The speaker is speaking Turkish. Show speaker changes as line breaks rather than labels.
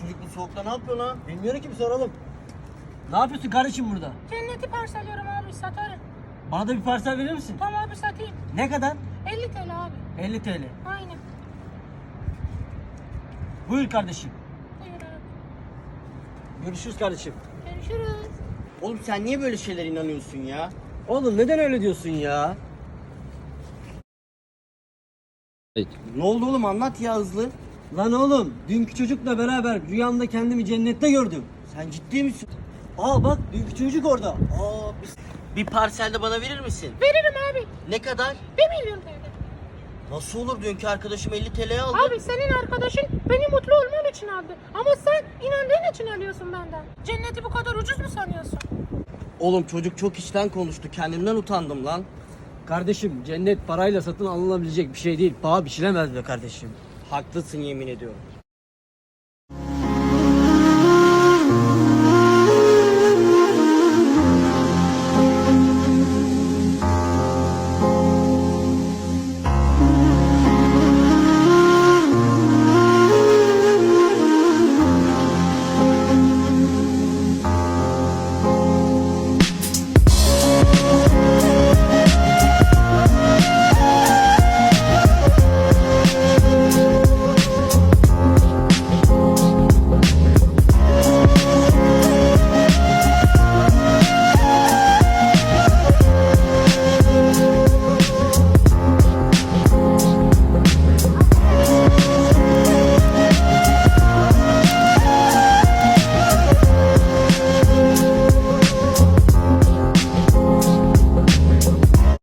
çocuk bu soğukta ne yapıyor lan?
Bilmiyorum ki bir soralım. Ne yapıyorsun kardeşim burada?
Cenneti parseliyorum abi satarım.
Bana da bir parsel verir misin?
Tamam abi satayım.
Ne kadar?
50 TL abi.
50 TL.
Aynen.
Buyur kardeşim.
Buyur abi.
Görüşürüz kardeşim.
Görüşürüz.
Oğlum sen niye böyle şeylere inanıyorsun ya?
Oğlum neden öyle diyorsun ya?
Ne oldu oğlum anlat ya hızlı.
Lan oğlum dünkü çocukla beraber rüyamda kendimi cennette gördüm.
Sen ciddi misin?
Aa bak dünkü çocuk orada.
Aa, bir, bir parselde bana verir misin?
Veririm abi.
Ne kadar?
1 milyon TL.
Nasıl olur dünkü arkadaşım 50 TL'ye aldı.
Abi senin arkadaşın beni mutlu olmam için aldı. Ama sen inandığın için alıyorsun benden. Cenneti bu kadar ucuz mu sanıyorsun?
Oğlum çocuk çok içten konuştu kendimden utandım lan.
Kardeşim cennet parayla satın alınabilecek bir şey değil. Paha biçilemez be kardeşim.
Haklısın yemin ediyorum.